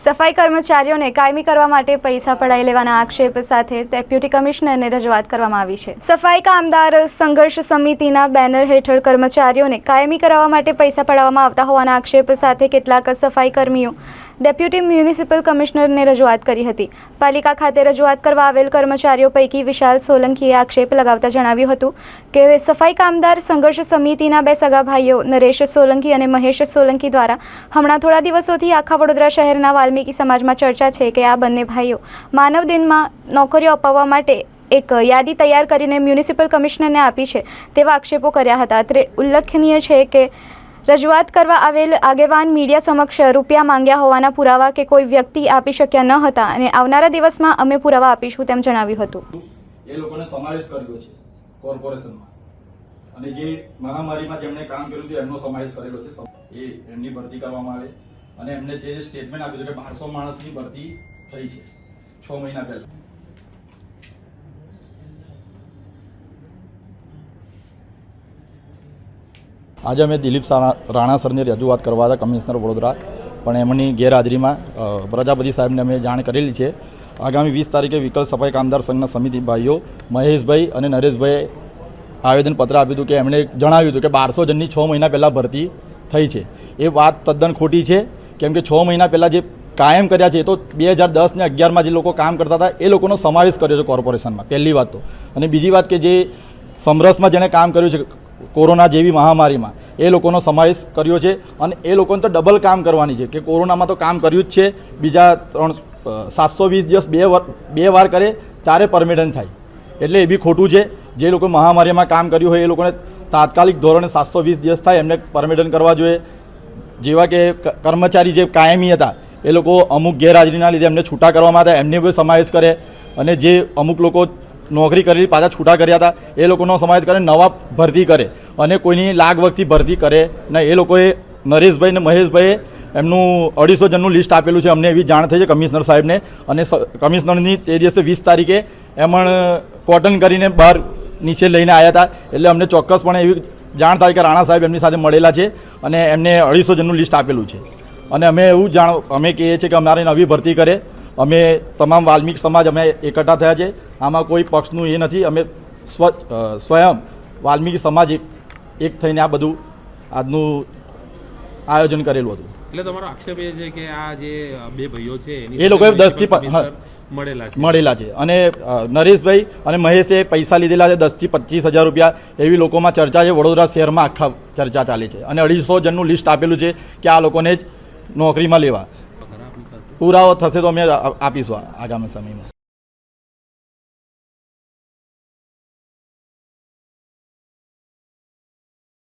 સફાઈ કર્મચારીઓને કાયમી કરવા માટે પૈસા પડાવી લેવાના આક્ષેપ સાથે ડેપ્યુટી કમિશનરને રજૂઆત કરવામાં આવી છે. સફાઈ કામદાર સંઘર્ષ સમિતિના બેનર હેઠળ કર્મચારીઓને કાયમી કરાવવા માટે પૈસા પડાવવામાં આવતા હોવાના આક્ષેપ સાથે કેટલાક સફાઈ કર્મીઓ ડેપ્યુટી મ્યુનિસિપલ કમિશનરને રજૂઆત કરી હતી. પાલિકા ખાતે રજૂઆત કરવા આવેલ કર્મચારીઓ પૈકી વિશાલ સોલંકીએ આક્ષેપ લગાવતા જણાવ્યું હતું કે સફાઈ કામદાર સંઘર્ષ સમિતિના બે સગા ભાઈઓ નરેશ સોલંકી અને મહેશ સોલંકી દ્વારા હમણાં થોડા દિવસોથી આખા વડોદરા શહેરના વાલ્મીકી સમાજમાં ચર્ચા છે કે આ બંને ભાઈઓ માનવ દિનમાં નોકરીઓ અપાવવા માટે એક યાદી તૈયાર કરીને મ્યુનિસિપલ કમિશનરને આપી છે તેવા આક્ષેપો કર્યા હતા. અત્રે ઉલ્લેખનીય છે કે રજૂઆત કરવા આવેલ આગેવાન મીડિયા સમક્ષ રૂપિયા માંગ્યા હોવાના પુરાવા કે કોઈ વ્યક્તિ આપી શક્યા ન હતા અને આવનારા દિવસમાં અમે પુરાવા આપીશું તેમ જણાવ્યું હતું. એ લોકોને સમાવેશ કર્યો છે કોર્પોરેશનમાં. અને જે મહામારીમાં જેમણે કામ કર્યું હતું, એમનો સમાવેશ કરેલો છે. એ એમની ભરતી કરવામાં આવે. અને એમને જે સ્ટેટમેન્ટ આપ્યું છે કે બારસો માણસની ભરતી થઈ છે, છ મહિના પહેલા. આજે અમે દિલીપ રાણા સરની રજૂઆત કરવા હતા કમિશનર વડોદરા, પણ એમની ગેરહાજરીમાં પ્રજાપતિ સાહેબને અમે જાણ કરેલી છે. આગામી વીસ તારીખે વિકલ્પ સફાઈ કામદાર સંઘના સમિતિ ભાઈઓ મહેશભાઈ અને નરેશભાઈએ આવેદનપત્ર આપ્યું હતું કે એમણે જણાવ્યું હતું કે બારસો જણની છ મહિના પહેલાં ભરતી થઈ છે. એ વાત તદ્દન ખોટી છે. કેમ કે છ મહિના પહેલાં જે કાયમ કર્યા છે, એ તો બે હજાર દસ ને અગિયારમાં જે લોકો કામ કરતા હતા, એ લોકોનો સમાવેશ કર્યો છે કોર્પોરેશનમાં, પહેલી વાત તો. અને બીજી વાત કે જે સમરસમાં જેણે કામ કર્યું છે, કોરોના જેવી મહામારીમાં, એ લોકોનો સમાવેશ કર્યો છે અને એ લોકોને તો ડબલ કામ કરવાની છે, કે કોરોનામાં તો કામ કર્યું જ છે, બીજા ત્રણ સાતસો વીસ દિવસ બે વાર બે વાર કરે, ત્યારે પરમિટન થાય. એટલે એ બી ખોટું છે, જે લોકો મહામારીમાં કામ કર્યું હોય, એ લોકોને તાત્કાલિક ધોરણે સાતસો વીસ દિવસ થાય, એમને પરમિટન કરવા જોઈએ જેવા કે કર્મચારી જે કાયમી હતા, એ લોકો અમુક ગેરહાજરીના લીધે એમને છૂટા કરવામાં હતા એમને બી સમાવેશ કરે અને જે અમુક લોકો નોકરી કરેલી પાછા છૂટા કર્યા હતા, એ લોકોનો સમાવેશ કરે, નવા ભરતી કરે અને કોઈની લાગ વખતી ભરતી કરે ને એ લોકોએ નરેશભાઈ ને મહેશભાઈએ એમનું અઢીસો જણનું લિસ્ટ આપેલું છે, અમને એવી જાણ થઈ છે કમિશનર સાહેબને અને કમિશનરની તે દિવસે વીસ તારીખે એમણ કોટન કરીને બહાર નીચે લઈને આવ્યા હતા, એટલે અમને ચોક્કસપણે એવી જાણ થાય કે રાણા સાહેબ એમની સાથે મળેલા છે અને એમને અઢીસો જણનું લિસ્ટ આપેલું છે. અને અમે એવું જાણ અમે કહીએ છીએ કે અમારે નવી ભરતી કરે. અમે તમામ વાલ્મિક સમાજ અમે એકઠા થયા છે. આમાં કોઈ પક્ષનું એ નથી. અમે સ્વ સ્વયં વાલ્મીકી સમાજ એક થઈને આ બધું આજનું આયોજન કરેલું હતું. એટલે તમારો આક્ષેપ એ છે કે આ જે બે ભાઈઓ છે એ લોકોએ સાથે દસથી. મળેલા છે. અને નરેશભાઈ અને મહેશે પૈસા લીધેલા છે દસથી પચીસ હજાર રૂપિયા. એવી લોકોમાં ચર્ચા છે વડોદરા શહેરમાં આખા ચર્ચા ચાલે છે. અને અઢીસો જણનું લિસ્ટ આપેલું છે કે આ લોકોને જ નોકરીમાં લેવા. પુરાવો થશે તો અમે આપીશું આગામી સમયમાં.